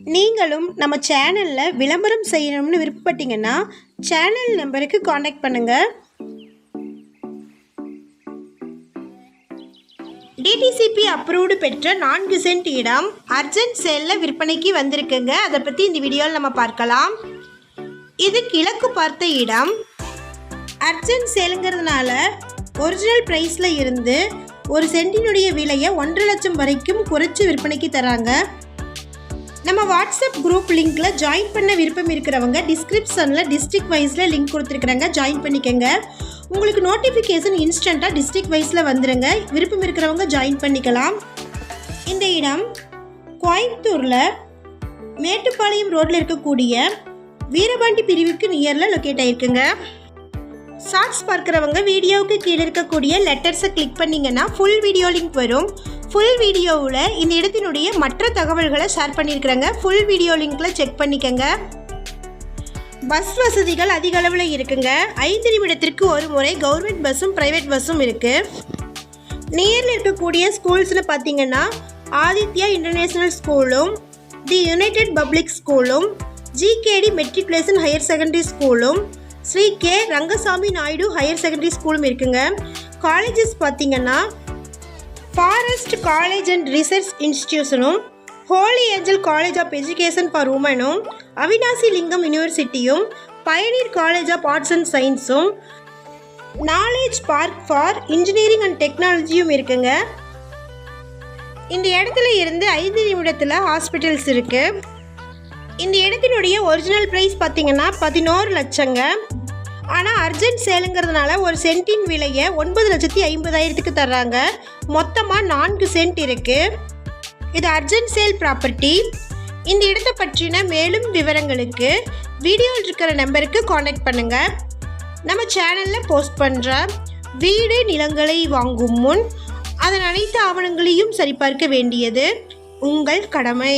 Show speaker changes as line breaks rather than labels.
நீங்களும் நம்ம சேனலில் விளம்பரம் செய்யணும்னு விருப்பப்பட்டீங்கன்னா சேனல் நம்பருக்கு காண்டாக்ட் பண்ணுங்கள் டிடிசிபி அப்ரூவ்டு பெற்ற நான்கு சென்ட் இடம் அர்ஜென்ட் சேலில் விற்பனைக்கு வந்திருக்குங்க. அதை பற்றி இந்த வீடியோவில் நம்ம பார்க்கலாம். இது கிழக்கு பார்த்த இடம். அர்ஜென்ட் சேலுங்கிறதுனால ஒரிஜினல் ப்ரைஸில் இருந்து ஒரு சென்டினுடைய விலையை ஒன்றரை லட்சம் வரைக்கும் குறைச்சி விற்பனைக்கு தராங்க. நம்ம வாட்ஸ்அப் குரூப் லிங்க்ல ஜாயின் பண்ண விருப்பம் இருக்கிறவங்க டிஸ்கிரிப்ஷனில் டிஸ்ட்ரிக்ட் வைஸில் லிங்க் கொடுத்துருக்குறாங்க. ஜாயின் பண்ணிக்கோங்க. உங்களுக்கு நோட்டிஃபிகேஷன் இன்ஸ்டண்ட்டாக டிஸ்ட்ரிக்ட் வைஸில் வந்துடுங்க விருப்பம் இருக்கிறவங்க ஜாயின் பண்ணிக்கலாம். இந்த இடம் கோயம்புத்தூரில் மேட்டுப்பாளையம் ரோட்டில் இருக்கக்கூடிய வீரபாண்டி பிரிவுக்கு நியரில் லொக்கேட் ஆகிருக்குங்க ஷார்ட்ஸ் பார்க்குறவங்க வீடியோவுக்கு கீழே இருக்கக்கூடிய லெட்டர்ஸை கிளிக் பண்ணிங்கன்னா ஃபுல் வீடியோ லிங்க் வரும். ஃபுல் வீடியோவில் இந்த இடத்தினுடைய மற்ற தகவல்களை ஷேர் பண்ணியிருக்கிறேங்க. ஃபுல் வீடியோ லிங்க்கில் செக் பண்ணிக்கோங்க. பஸ் வசதிகள் அதிக அளவில் இருக்குங்க. ஐந்து நிமிடத்திற்கு ஒரு முறை கவர்மெண்ட் பஸ்ஸும் ப்ரைவேட் பஸ்ஸும் இருக்குது நியரில் இருக்கக்கூடிய ஸ்கூல்ஸ்னு பார்த்தீங்கன்னா ஆதித்யா இன்டர்நேஷ்னல் ஸ்கூலும் தி யுனைடெட் பப்ளிக் ஸ்கூலும் ஜிகேடி மெட்ரிகுலேஷன் ஹையர் செகண்டரி ஸ்கூலும் Sri K Rangasamy Naidu higher secondary ஸ்கூலும் இருக்குங்க. காலேஜஸ் பார்த்தீங்கன்னா forest college and research இன்ஸ்டிடியூஷனும் Holy Angel College of Education for உமனும் Avinashi Lingam யூனிவர்சிட்டியும் Pioneer College of Arts and சயின்ஸும் Knowledge Park for Engineering and டெக்னாலஜியும் இருக்குங்க. இந்த இடத்துல இருந்து ஐந்து நிமிடத்தில் ஹாஸ்பிட்டல்ஸ் இருக்குது இந்த இடத்தினுடைய ஒரிஜினல் ப்ரைஸ் பார்த்தீங்கன்னா பதினோரு லட்சங்க. ஆனால் அர்ஜென்ட் சேலுங்கிறதுனால ஒரு சென்ட்டின் விலையை ஒன்பது லட்சத்தி ஐம்பதாயிரத்துக்கு தர்றாங்க. மொத்தமாக நான்கு சென்ட் இருக்குது இது அர்ஜென்ட் சேல் ப்ராப்பர்ட்டி இந்த இடத்தை பற்றின மேலும் விவரங்களுக்கு வீடியோவில் இருக்கிற நம்பருக்கு காண்டாக்ட் பண்ணுங்கள் நம்ம சேனலில் போஸ்ட் பண்ணுற வீடு நிலங்களை வாங்கும் முன் அதன் அனைத்து ஆவணங்களையும் சரிபார்க்க வேண்டியது உங்கள் கடமை.